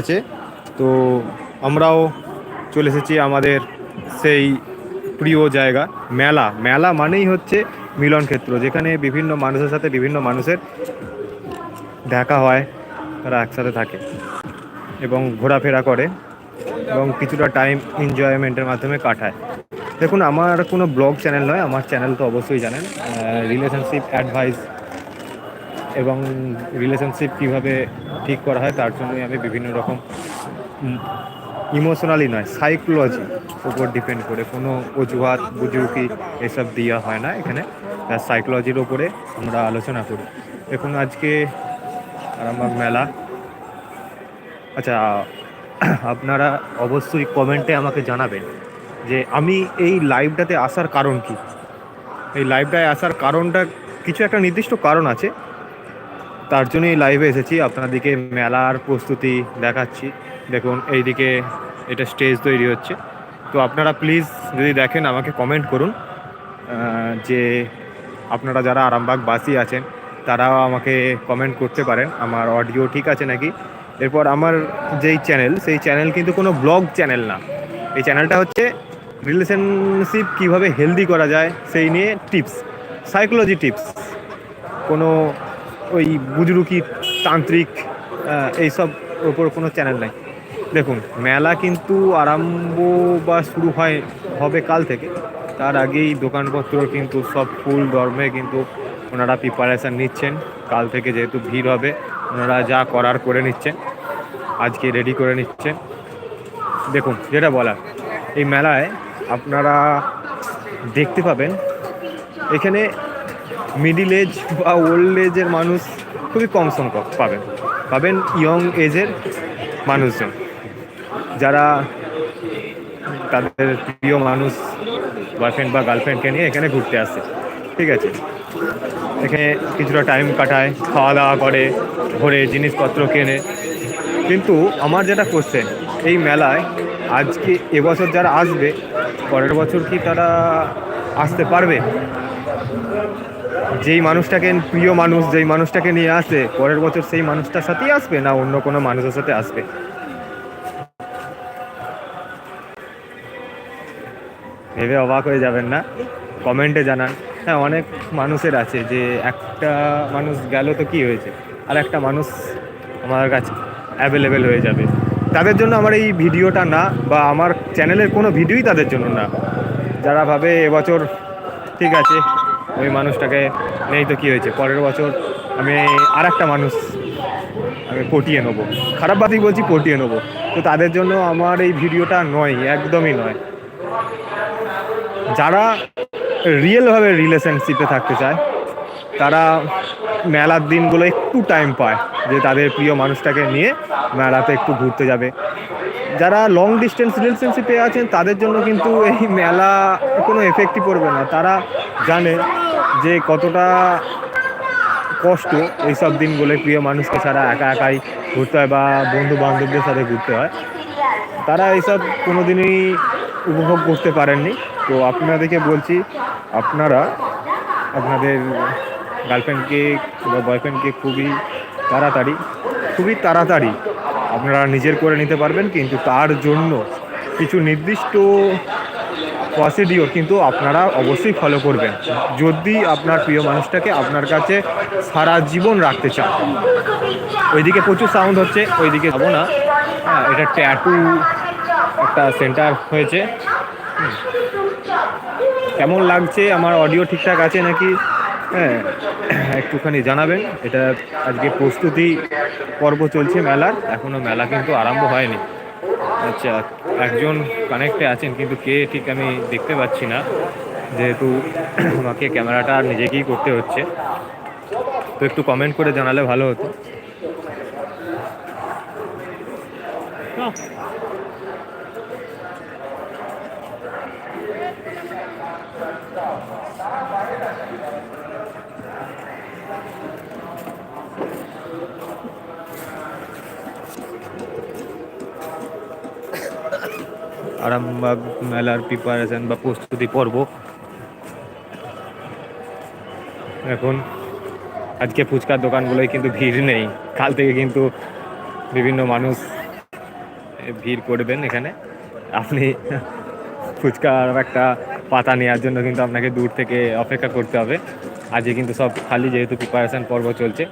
আছে। তো আমরাও চলে এসেছি আমাদের সেই প্রিয় জায়গা, মেলা। মেলা মানেই হচ্ছে মিলন ক্ষেত্র, যেখানে বিভিন্ন মানুষের সাথে বিভিন্ন মানুষের দেখা হয়, তারা একসাথে থাকে এবং ঘোরাফেরা করে এবং কিছুটা টাইম এনজয়মেন্টের মাধ্যমে কাটায়। দেখুন, আমার কোনো ব্লগ চ্যানেল নয়, আমার চ্যানেল তো অবশ্যই জানেন। রিলেশনশিপ অ্যাডভাইস এবং রিলেশনশিপ কীভাবে ঠিক করা হয়, তার জন্যই আমি বিভিন্ন রকম ইমোশনালি নয় সাইকোলজি উপর ডিপেন্ড করে কোনো অজুহাত বুজুকি এসব দেওয়া হয় না এখানে। তার সাইকোলজির ওপরে আমরা আলোচনা করি। দেখুন, আজকে আরামবাগ মেলা। আচ্ছা আপনারা অবশ্যই কমেন্টে আমাকে জানাবেন যে আমি এই লাইভটাতে আসার কারণ কি? এই লাইভটায় আসার কারণটা, কিছু একটা নির্দিষ্ট কারণ আছে। তার জন্যই লাইভে এসেছি। আপনাদেরকে মেলার প্রস্তুতি দেখাচ্ছি। দেখুন, এইদিকে এটা স্টেজ তৈরি হচ্ছে। তো আপনারা প্লিজ যদি দেখেন, আমাকে কমেন্ট করুন যে আপনারা যারা আরামবাগবাসী আছেন, তারাও আমাকে কমেন্ট করতে পারেন। আমার অডিও ঠিক আছে নাকি? এরপর আমার যেই চ্যানেল সেই চ্যানেল কিন্তু কোনো ব্লগ চ্যানেল না। এই চ্যানেলটা হচ্ছে রিলেশনশিপ কীভাবে হেলদি করা যায়, সেই নিয়ে টিপস সাইকোলজি টিপস কোনো ওই বুজরুকি তান্ত্রিক এইসব ওপর কোনো চ্যানেল নাই। দেখুন, মেলা কিন্তু আরম্ভ বা শুরু হয়, হবে কাল থেকে। তার আগেই দোকানপত্র কিন্তু সব ফুল ধর্মে কিন্তু ওনারা প্রিপারেশান নিচ্ছেন। কাল থেকে যেহেতু ভিড় হবে, ওনারা যা করার করে নিচ্ছেন। আজকে রেডি করে নিচ্ছেন। দেখুন, যেটা বলার, এই মেলায় আপনারা দেখতে পাবেন, এখানে মিডিল এজ বা ওল্ড এজের মানুষ খুবই কম সংখ্যক পাবেন পাবেন ইয়ং এজের মানুষজন। যারা তাদের প্রিয় মানুষ বয়ফ্রেন্ড বা গার্লফ্রেন্ডকে নিয়ে এখানে ঘুরতে আসে। ঠিক আছে? এখানে কিছুটা টাইম কাটায় খাওয়া দাওয়া করে, ঘোরে জিনিসপত্র কেনে। কিন্তু আমার যেটা কোশ্চেন এই মেলায় আজকে এবছর যারা আসবে, পরের বছর কি তারা আসতে পারবে? যেই মানুষটাকে প্রিয় মানুষ, যেই মানুষটাকে নিয়ে আসে, পরের বছর সেই মানুষটার সাথেই আসবে না অন্য কোনো মানুষের সাথে আসবে? ভেবে অবাক হয়ে যাবেন না? কমেন্টে জানান। হ্যাঁ অনেক মানুষের আছে যে একটা মানুষ গেল তো কি হয়েছে? আর একটা মানুষ আমার কাছে অ্যাভেলেবেল হয়ে যাবে। তাদের জন্য আমার এই ভিডিওটা না, বা আমার চ্যানেলের কোনো ভিডিওই তাদের জন্য না। যারা ভাবে এবছর ঠিক আছে ওই মানুষটাকে নেই তো কী হয়েছে? পরের বছর আমি আর একটা মানুষ আমি পটিয়ে নেব। খারাপ বাদই বলছি পটিয়ে নেব। তো তাদের জন্য আমার এই ভিডিওটা নয়, একদমই নয়। যারা রিয়েলভাবে রিলেশনশিপে থাকতে চায়, তারা মেলার দিনগুলো একটু টাইম পায় যে তাদের প্রিয় মানুষটাকে নিয়ে মেলাতে একটু ঘুরতে যাবে। যারা লং ডিস্টেন্স রিলেশনশিপে আছেন, তাদের জন্য কিন্তু এই মেলা কোনো এফেক্টই পড়বে না। তারা জানে যে কতটা কষ্ট এইসব দিনগুলো প্রিয় মানুষকে ছাড়া একা একাই ঘুরতে হয় বা বন্ধু বান্ধবদের সাথে ঘুরতে হয়, তারা এইসব কোনো দিনই উপভোগ করতে পারেননি। তো আপনাদেরকে বলছি, আপনারা আপনাদের গার্লফ্রেন্ডকে বা বয়ফ্রেন্ডকে খুবই তাড়াতাড়ি খুবই তাড়াতাড়ি আপনারা নিজের করে নিতে পারবেন, কিন্তু তার জন্য কিছু নির্দিষ্ট প্রসিডিওর কিন্তু আপনারা অবশ্যই ফলো করবেন। যদি আপনার প্রিয় মানুষটাকে আপনার কাছে সারা জীবন রাখতে চান, ওইদিকে প্রচুর সাউন্ড হচ্ছে, ওইদিকে যাব না। হ্যাঁ এটা ট্যাটু একটা সেন্টার হয়েছে। কেমন লাগছে? আমার অডিও ঠিকঠাক আছে নাকি? হ্যাঁ একটুখানি জানাবেন। এটা আজকে প্রস্তুতি পর্ব চলছে মেলার এখনও মেলা কিন্তু আরম্ভ হয়নি। আচ্ছা একজন কানেক্টে আছেন, কিন্তু কে ঠিক আমি দেখতে পাচ্ছি না। যেহেতু আমাকে ক্যামেরাটা নিজেকেই করতে হচ্ছে। তো একটু কমেন্ট করে জানালে ভালো হতো। আরামবাগ মেলার প্রিপারেশন বা প্রস্তুতি পর্ব। এখন আজকে ফুচকার দোকানগুলোয় কিন্তু ভিড় নেই। কাল থেকে কিন্তু বিভিন্ন মানুষ ভিড় করবেন এখানে। আপনি ফুচকার একটা পাতা নেওয়ার জন্য কিন্তু আপনাকে দূর থেকে অপেক্ষা করতে হবে। আজকে কিন্তু সব খালি যেহেতু প্রিপারেশন পর্ব চলছে।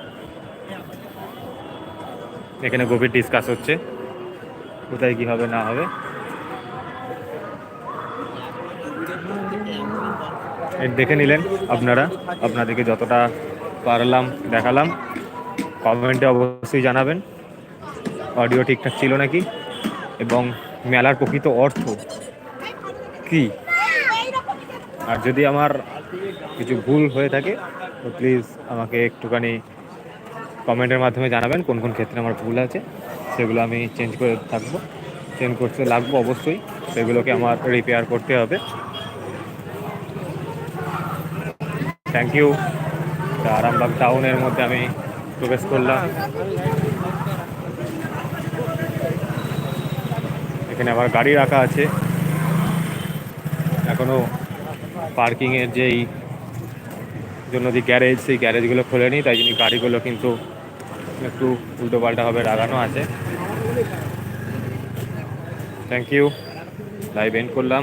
এখানে গভীর ডিসকাস হচ্ছে। কোথায় কী হবে, না হবে। দেখে নিলেন আপনারা। আপনাদেরকে যতটা পারলাম দেখালাম। কমেন্টে অবশ্যই জানাবেন। অডিও ঠিকঠাক ছিল নাকি? এবং মেলার প্রকৃত অর্থ কি? আর যদি আমার কিছু ভুল হয়ে থাকে, তো প্লিজ আমাকে একটুখানি কমেন্টের মাধ্যমে জানাবেন, কোন কোন ক্ষেত্রে আমার ভুল আছে। সেগুলো আমি চেঞ্জ করে থাকব। চেঞ্জ করতে লাগবো অবশ্যই। সেগুলোকে আমার রিপেয়ার করতে হবে। থ্যাংক ইউ আরামবাগ টাউনের মধ্যে আমি প্রবেশ করলাম। এখানে আমার গাড়ি রাখা আছে। এখনও পার্কিংয়ের যেই জন্য যে গ্যারেজ সেই গ্যারেজগুলো খোলেনি, তাই জন্য গাড়িগুলো কিন্তু একটু উল্টো পাল্টাভাবে লাগানো আছে। থ্যাংক ইউ লাইভ এন্ড করলাম।